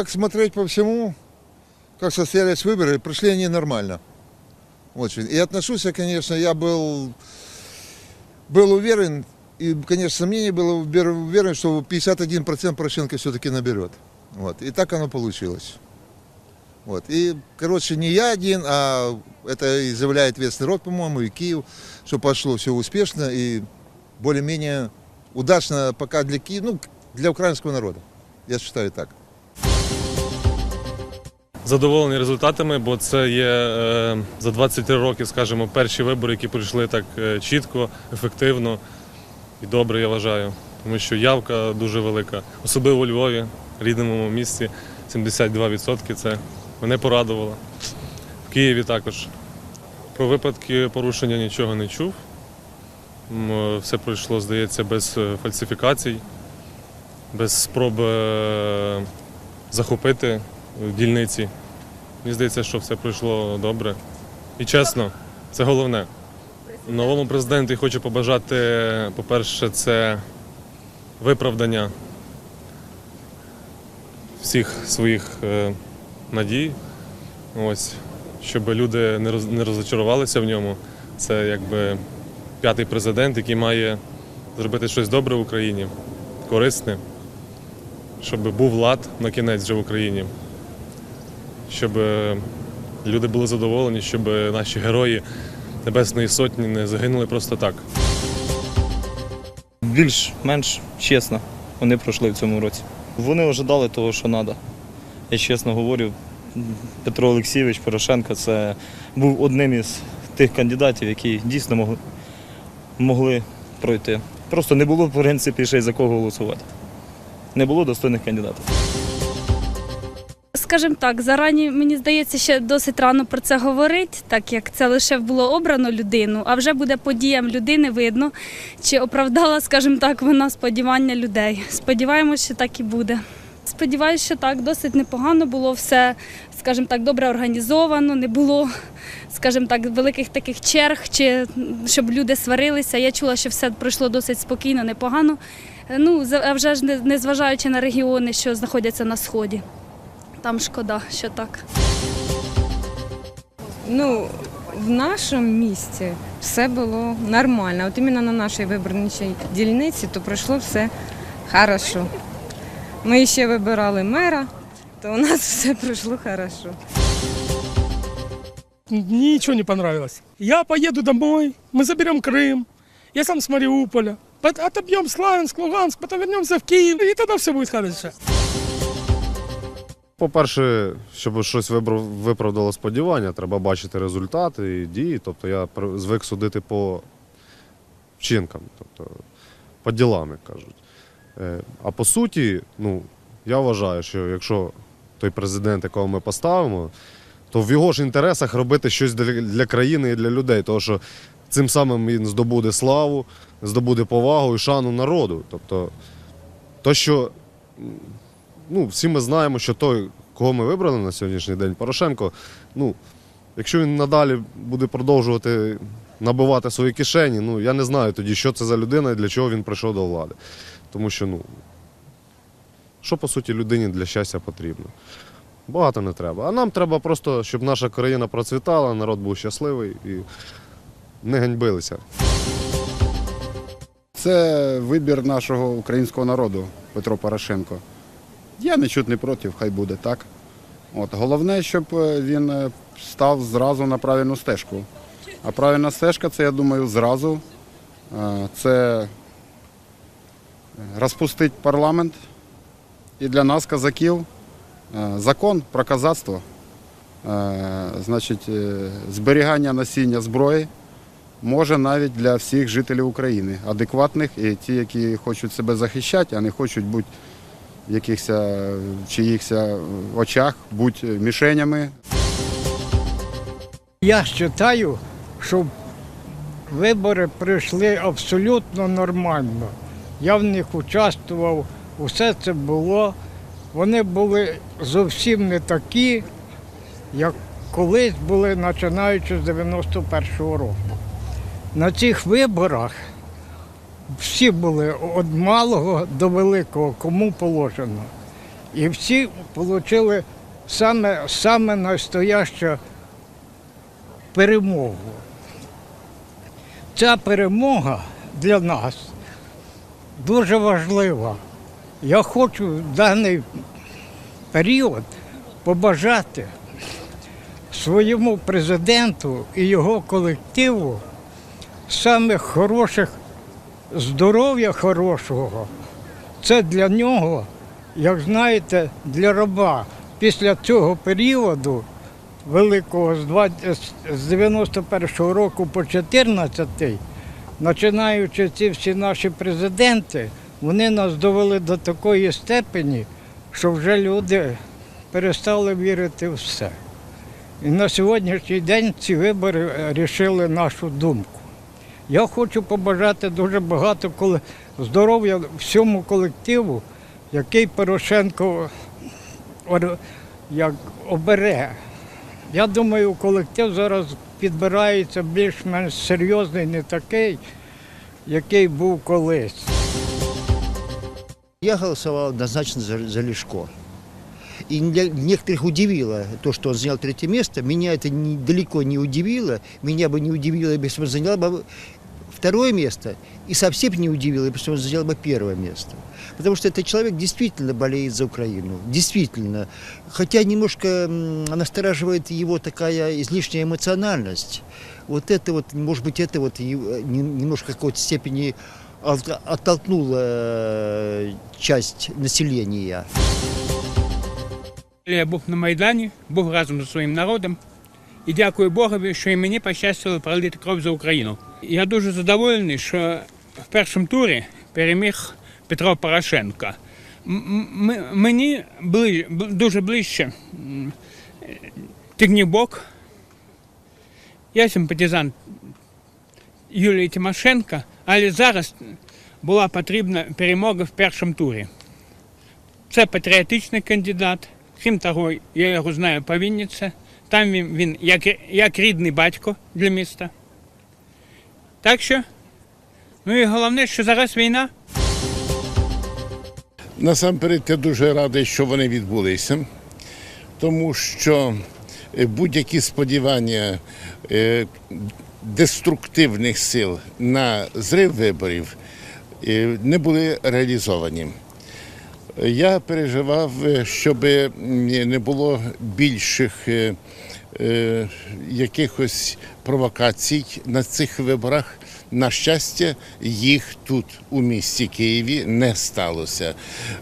как смотреть по всему, как состоялись выборы, прошли они нормально. Очень. И отношусь я, конечно, я был, был уверен, и, конечно, сомнений было уверен, что 51% Порошенко все-таки наберет. Вот. И так оно получилось. Вот. И, короче, не я один, а это заявляет весь народ, по-моему, и Киев, что пошло все успешно и более-менее удачно пока для Киева, ну, для украинского народа. Я считаю так. Задоволений результатами, бо це є е, за 23 роки, скажімо, перші вибори, які пройшли так е, чітко, ефективно і добре, я вважаю. Тому що явка дуже велика, особливо у Львові, рідному місті, 72% це мене порадувало. В Києві також. Про випадки порушення нічого не чув. Е, Все пройшло, здається, без фальсифікацій, без спроб захопити дільниці. Мені здається, що все пройшло добре. І чесно, це головне. Новому президенту я хочу побажати, по-перше, це виправдання всіх своїх е, надій. Ось, щоб люди не розочарувалися в ньому. Це якби п'ятий президент, який має зробити щось добре в Україні, корисне, щоб був лад на кінець вже в Україні щоб е, люди були задоволені, щоб наші герої Небесної Сотні не загинули просто так. більш-менш чесно вони пройшли в цьому році. Вони ожидали того, що треба. Я чесно говорю, Петро Олексійович Порошенко це був одним із тих кандидатів, які дійсно могли, могли пройти. Просто не було, в принципі, ще й за кого голосувати. Не було достойних кандидатів. Скажімо так, зарані мені здається, ще досить рано про це говорити, так як це лише було обрано людину, а вже буде подіям людини видно, чи оправдала, скажімо так, вона сподівання людей. Сподіваємося, що так і буде. Сподіваюся, що так досить непогано було все, скажімо так, добре організовано, не було, скажімо так, великих таких черг, чи щоб люди сварилися. Я чула, що все пройшло досить спокійно, непогано. Ну, а вже ж не- незважаючи на регіони, що знаходяться на сході. Там шкода, що так. Ну, в нашому місті все було нормально. От іменно на нашій виборній дільниці то пройшло все хорошо. Ми ще вибирали мера, то у нас все пройшло хорошо. Ничего не понравилось. Я поеду домой, мы заберем Крым, я сам с Мариуполя, пот- отобьем Славянск, Луганск, потом вернемся в Киев, и тогда все будет хорошо. По-перше, щоб щось виправдало сподівання, треба бачити результати і дії. Тобто я звик судити по вчинкам, тобто по ділам, як кажуть. Е, А по суті, ну, я вважаю, що якщо той президент, якого ми поставимо, то в його ж інтересах робити щось для, країни і для людей. Тому що цим самим він здобуде славу, здобуде повагу і шану народу. Тобто, то, що ну, всі ми знаємо, що той, кого ми вибрали на сьогоднішній день, Порошенко, ну, якщо він надалі буде продовжувати набивати свої кишені, ну я не знаю тоді, що це за людина і для чого він прийшов до влади. Тому що, ну, що по суті людині для щастя потрібно? Багато не треба. А нам треба просто, щоб наша країна процвітала, народ був щасливий і не ганьбилися. Це вибір нашого українського народу Петро Порошенко. Я нічого не проти, хай буде так. От. Головне, щоб е, він е, став зразу на правильну стежку. А правильна стежка це, я думаю, зразу е, це розпустити парламент. І для нас, казаків, закон про казацтво, значить, зберігання носіння зброї може навіть для всіх жителів України, адекватних і ті, які хочуть себе захищати, а не хочуть бути в якихось е, чиїхось очах, бути мішенями. Я вважаю, що вибори пройшли абсолютно нормально. Я в них участвував, усе це було. Вони були зовсім не такі, як колись були, починаючи з 91-го року. На цих виборах всі були від малого до великого, кому положено. І всі отримали саме, саме настоящу перемогу. Ця перемога для нас дуже важлива. Я хочу в даний період побажати своєму президенту і його колективу самих хороших здоров'я хорошого. Це для нього, як знаєте, для раба. Після цього періоду великого з 91-го року по 14-й, починаючи ці всі наші президенти, вони нас довели до такої степені, що вже люди перестали вірити в все. І на сьогоднішній день ці вибори е, рішили нашу думку. Я хочу побажати дуже багато коли- здоров'я всьому колективу, який Порошенко ор- як обере. Я думаю, колектив зараз підбирається більш-менш серйозний, не такий, який був колись. Я голосовал однозначно за, за Лешко. И для некоторых удивило то, что он занял третье место. Меня это не- далеко не удивило. Меня бы не удивило, если бы он занял бы второе место. И совсем не удивило, если бы он занял бы первое место. Потому что этот человек действительно болеет за Украину. Действительно. Хотя немножко м, настораживает его такая излишняя эмоциональность. Вот это вот, может быть, это вот и, э, не- немножко в какой-то степени от- оттолкнуло э, часть населения. Я був на Майдані, був разом зі своїм народом. І дякую Богові, що і мені пощастило пролити кров за Україну. Я дуже задоволений, що в першому турі переміг Петро Порошенко. М- мені бли- бл- дуже ближче Тигнібок. Я симпатизант Юлії Тимошенко, але зараз була потрібна перемога в першому турі. Це патріотичний кандидат. Крім того, я його знаю по Вінниці. Там він, він як, як рідний батько для міста. Так що, ну і головне, що зараз війна. Насамперед, я дуже радий, що вони відбулися, тому що е, будь-які сподівання е, деструктивних сил на зрив виборів е, не були реалізовані. Я переживав, е, щоб не було більших е, е, якихось провокацій на цих виборах. На щастя, їх тут у місті Києві не сталося.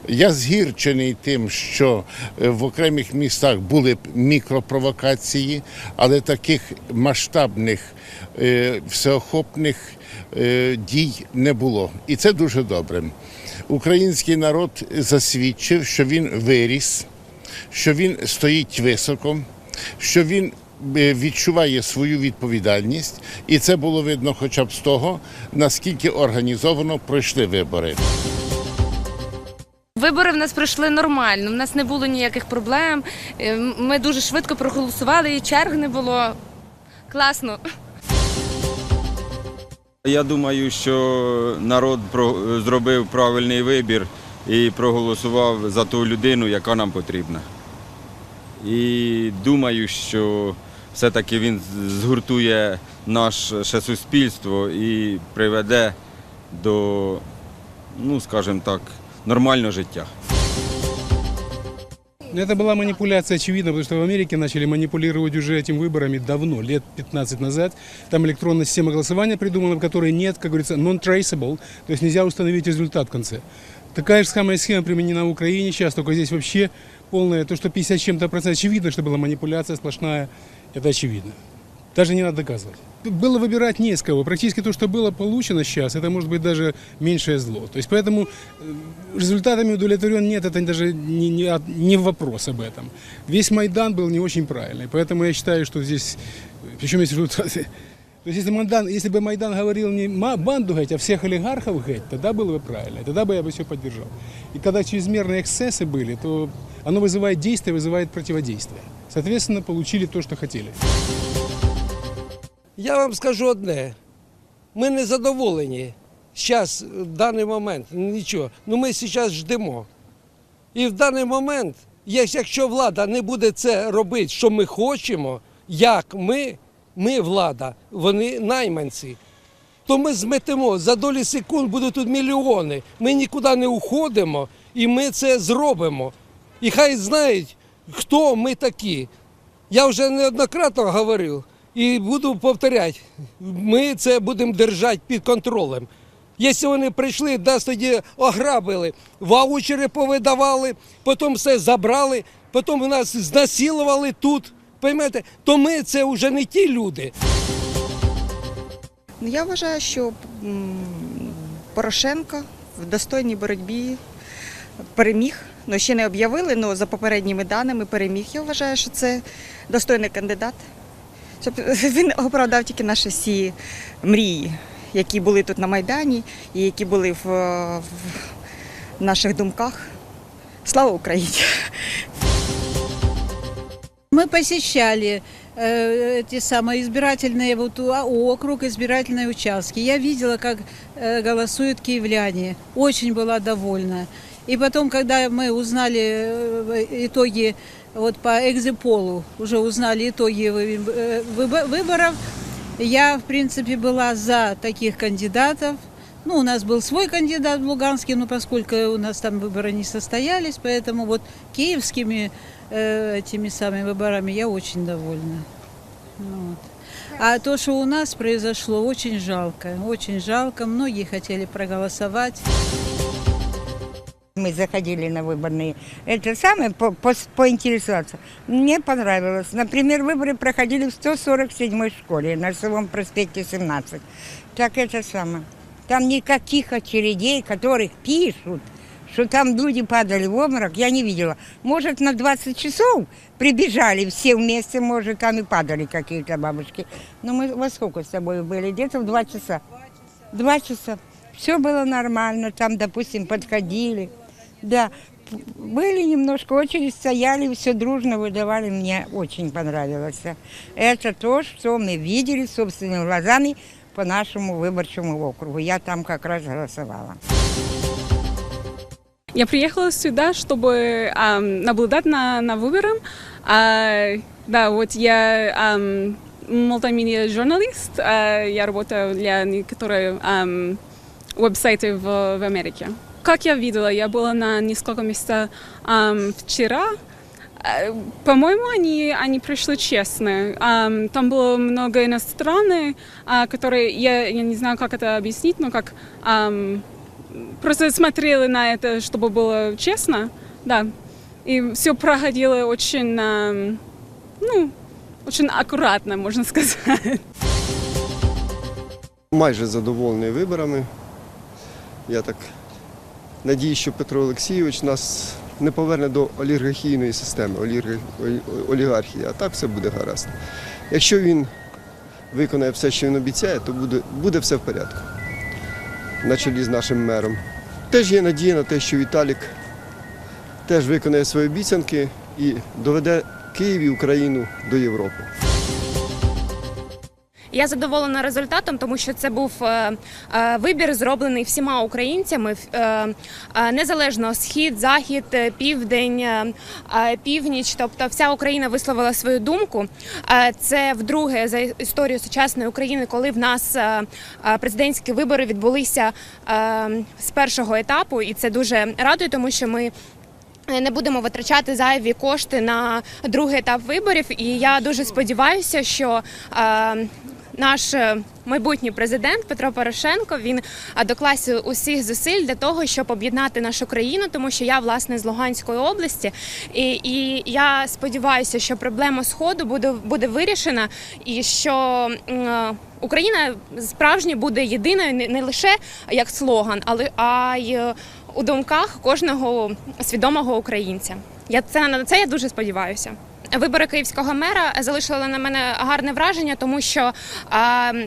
Я згірчений тим, що е, в окремих містах були б мікропровокації, але таких масштабних е, всеохопних е, дій не було. І це дуже добре. Український народ засвідчив, що він виріс, що він стоїть високо, що він е, відчуває свою відповідальність, і це було видно хоча б з того, наскільки організовано пройшли вибори. Вибори в нас пройшли нормально. У нас не було ніяких проблем. Е, Ми дуже швидко проголосували, і черг не було. Класно. Я думаю, що народ зробив правильний вибір і проголосував за ту людину, яка нам потрібна. І думаю, що все-таки він згуртує наше суспільство і приведе до, ну скажімо так, нормального життя. Это была манипуляция очевидно, потому что в Америке начали манипулировать уже этими выборами давно, лет 15 назад. Там электронная система голосования придумана, в которой нет, как говорится, non-traceable, то есть нельзя установить результат в конце. Такая же самая схема применена в Украине сейчас, только здесь вообще полная, то, что 50 с чем-то процентов, очевидно, что была манипуляция сплошная, это очевидно. Даже не надо доказывать. Было выбирать не с кого. Практически то, что было получено сейчас, это может быть даже меньшее зло. То есть поэтому э, результатами удовлетворен нет, это даже не, не, от- не вопрос об этом. Весь Майдан был не очень правильный. Поэтому я считаю, что здесь, причем есть результаты. То есть если, Майдан, если бы Майдан говорил не ма- банду геть, а всех олигархов геть, тогда было бы правильно, и тогда бы я бы все поддержал. И когда чрезмерные эксцессы были, то оно вызывает действие, вызывает противодействие. Соответственно, получили то, что хотели. Я вам скажу одне. Ми не задоволені зараз, в даний момент, нічого. Ну ми зараз ждемо. І в даний момент, якщо влада не буде це робити, що ми хочемо, як ми, ми влада, вони найманці, то ми зметемо за долі секунд будуть тут мільйони. Ми нікуди не уходимо і ми це зробимо. І хай знають, хто ми такі. Я вже неоднократно говорив і буду повторяти, ми це будемо держати під контролем. Якщо вони прийшли, нас тоді ограбили, ваучери повидавали, потім все забрали, потім нас знасилували тут. Поймете, то ми це вже не ті люди. Ну, Я вважаю, що Порошенко в достойній боротьбі переміг. Ну, ще не об'явили, але за попередніми даними переміг. Я вважаю, що це достойний кандидат Щоб він оправдав тільки наші всі мрії, які були тут на Майдані і які були в, в наших думках. Слава Україні! Мы посещали э, эти самые избирательные вот у- округ, избирательные участки. Я видела, как э, голосуют киевляне. Очень была довольна. И потом, когда мы узнали э, итоги вот по экзиполу, уже узнали итоги вы- э, выбо- выборов, я, в принципе, была за таких кандидатов. Ну, у нас был свой кандидат в Луганске, но поскольку у нас там выборы не состоялись, поэтому вот киевскими э, этими самыми выборами я очень довольна. Ну Вот. А то, что у нас произошло, очень жалко. Очень жалко. Многие хотели проголосовать. Мы заходили на выборные. Это самое, по- по- поинтересоваться. Мне понравилось. Например, выборы проходили в 147-й школе на Сывом проспекте 17. Так это самое. Там никаких очередей, которых пишут, что там люди падали в обморок, я не видела. Может, на 20 часов прибежали все вместе, может, там и падали какие-то бабушки. Но мы во сколько с тобой были? Где-то в 2 часа. Два часа. Все было нормально, там, допустим, подходили. Да, были немножко очередь, стояли, все дружно выдавали, мне очень понравилось. Это то, что мы видели собственными глазами по нашему выборчему округу. Я там как раз голосовала. Я приехала сюда, чтобы ам, наблюдать на, на выборы. А, да, вот я ам, мультимедиа журналист. а, я работаю для некоторых ам, веб-сайтов в, в Америке. Как я видела, я была на несколько местах ам, вчера. А, По-моему, они, они пришли честно. Ам, Там было много иностранных, а, которые, я, я не знаю, как это объяснить, но как ам, просто смотрели на это, чтобы было честно, да. И все проходило очень, ам, ну, очень аккуратно, можно сказать. майже задоволений виборами. Я так надіюсь, що Петро Олексійович нас не поверне до олігархійної системи, олігархії, а так все буде гаразд. Якщо він виконає все, що він обіцяє, то буде, буде все в порядку. На чолі з нашим мером. Теж є надія на те, що Віталік теж виконає свої обіцянки і доведе Київ і Україну до Європи. Я задоволена результатом, тому що це був е, е, вибір, зроблений всіма українцями, е, незалежно схід, захід, південь, північ. Тобто вся Україна висловила свою думку. Це вдруге за історію сучасної України, коли в нас президентські вибори відбулися з першого етапу, і це дуже радує, тому що ми. Не будемо витрачати зайві кошти на другий етап виборів, і я дуже сподіваюся, що наш е, майбутній президент Петро Порошенко він е, докласться усіх зусиль для того, щоб об'єднати нашу країну, тому що я власне з Луганської області, і, і я сподіваюся, що проблема сходу буде буде вирішена, і що е, Україна справжня буде єдиною не, лише як слоган, але а й у думках кожного свідомого українця. Я це на це я дуже сподіваюся. Вибори київського мера залишили на мене гарне враження, тому що,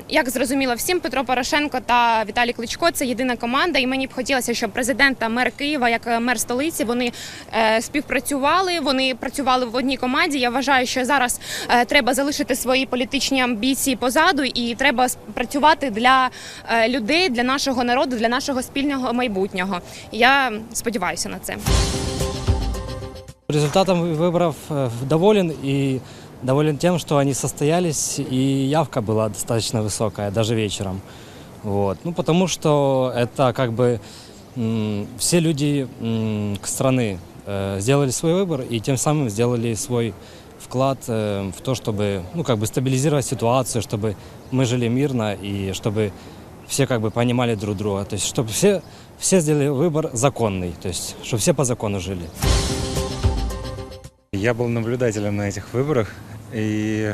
як зрозуміло всім, Петро Порошенко та Віталій Кличко це єдина команда, і мені б хотілося, щоб президент та мер Києва, як е, мер столиці, вони е, співпрацювали. Вони працювали в одній команді. Я вважаю, що зараз е, треба залишити свої політичні амбіції позаду, і треба працювати для людей, для нашого народу, для нашого спільного майбутнього. Я сподіваюся на це. Результатом выборов э, доволен и доволен тем, что они состоялись, и явка была достаточно высокая, даже вечером. Вот. Ну, потому что это как бы все люди страны э, сделали свой выбор и тем самым сделали свой вклад э, в то, чтобы ну, как бы стабилизировать ситуацию, чтобы мы жили мирно и чтобы все как бы понимали друг друга. То есть, чтобы все, все сделали выбор законный, то есть, чтобы все по закону жили. Я был наблюдателем на этих выборах, и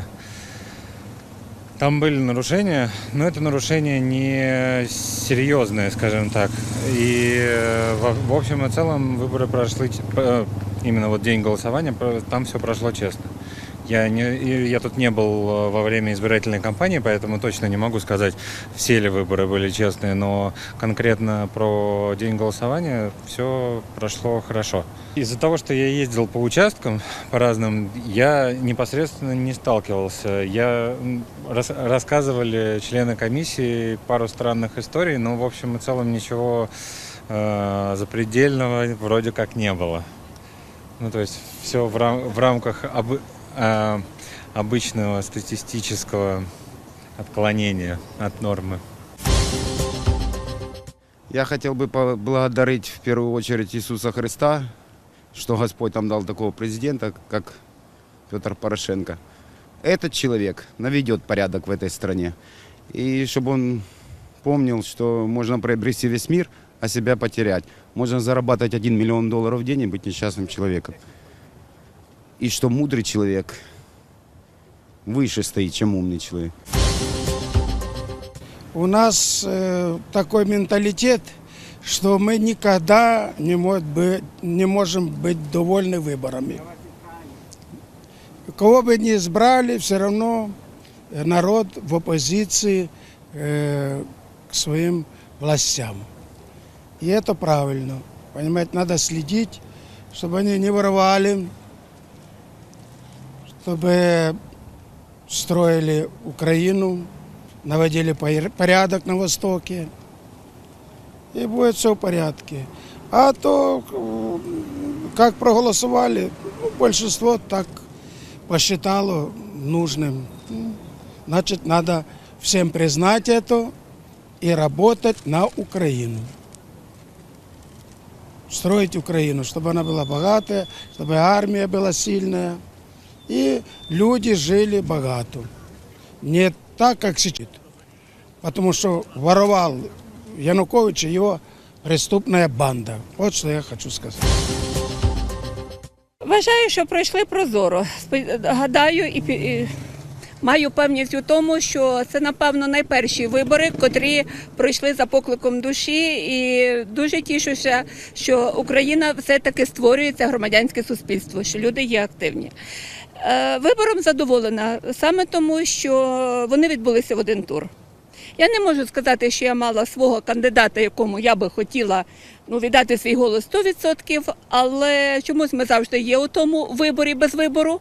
там были нарушения, но это нарушения не серьезные, скажем так. И э, в, общем и целом выборы прошли, ч- э, именно вот день голосования, там все прошло честно. Я, не, я тут не был э, во время избирательной кампании, поэтому точно не могу сказать, все ли выборы были честные, но конкретно про день голосования все прошло хорошо. Из-за того, что я ездил по участкам по разным, я непосредственно не сталкивался. Я рас- рассказывали члены комиссии пару странных историй, но в общем и целом ничего э, запредельного вроде как не было. Ну, то есть все в, рам- в рамках обы- э, обычного статистического отклонения от нормы. Я хотел бы поблагодарить в первую очередь Иисуса Христа, что Господь нам дал такого президента, как Петр Порошенко. Этот человек наведет порядок в этой стране. И чтобы он помнил, что можно приобрести весь мир, а себя потерять. Можно зарабатывать 1 миллион долларов в день и быть несчастным человеком. И что мудрый человек выше стоит, чем умный человек. У нас э, такой менталитет, что мы никогда не, может быть, не можем быть довольны выборами. Кого бы ни избрали, все равно народ в оппозиции э, к своим властям. И это правильно. Понимаете, надо следить, чтобы они не воровали, чтобы строили Украину, наводили пор- порядок на Востоке. И будет все в порядке. А то, э, как проголосовали, ну, большинство так посчитало нужным. Ну, Значит, надо всем признать это и работать на Украину. Строить Украину, чтобы она была богатая, чтобы армия была сильная. И люди жили богато. Не так, как сейчас. Потому что воровал Янукович и его преступная банда. Вот что я хочу сказать. Вважаю, що пройшли прозоро. Гадаю і, і маю певність у тому, що це, напевно, найперші вибори, котрі пройшли за покликом душі. І дуже тішуся, що Україна все-таки створюється громадянське суспільство, що люди є активні. Е, Вибором задоволена саме тому, що вони відбулися в один тур. Я не можу сказати, що я мала свого кандидата, якому я би хотіла ну, віддати свій голос 100%, але чомусь ми завжди є у тому виборі без вибору.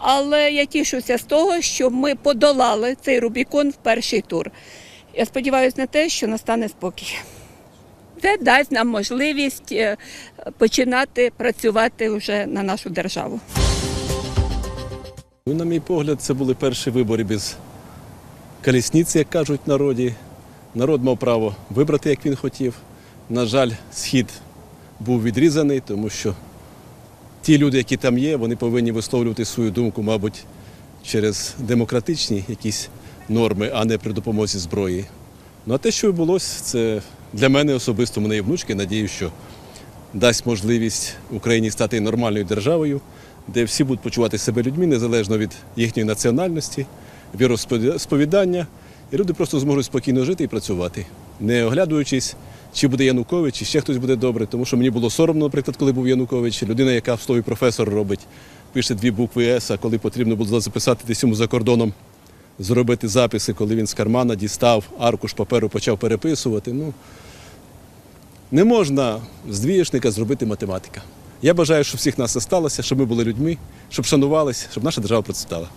Але я тішуся з того, що ми подолали цей Рубікон в перший тур. Я сподіваюся на те, що настане спокій. Це дасть нам можливість е, починати працювати вже на нашу державу. Ну, на мій погляд, це були перші вибори без колісниці, як кажуть в народі. Народ мав право вибрати, як він хотів. На жаль, схід був відрізаний, тому що ті люди, які там є, вони повинні висловлювати свою думку, мабуть, через демократичні якісь норми, а не при допомозі зброї. Ну а те, що відбулося, це для мене особисто, мене є внучки, надію, що дасть можливість Україні стати нормальною державою, де всі будуть почувати себе людьми незалежно від їхньої національності, віросповідання, і люди просто зможуть спокійно жити і працювати, не оглядуючись, чи буде Янукович, чи ще хтось буде добре. Тому що мені було соромно, наприклад, коли був Янукович, людина, яка в слові професор робить, пише дві букви С, а коли потрібно було записати десь йому за кордоном, зробити записи, коли він з кармана дістав аркуш паперу, почав переписувати. Ну, не можна з двієшника зробити математика. Я бажаю, щоб всіх нас осталося, сталося, щоб ми були людьми, щоб шанувалися, щоб наша держава процвітала.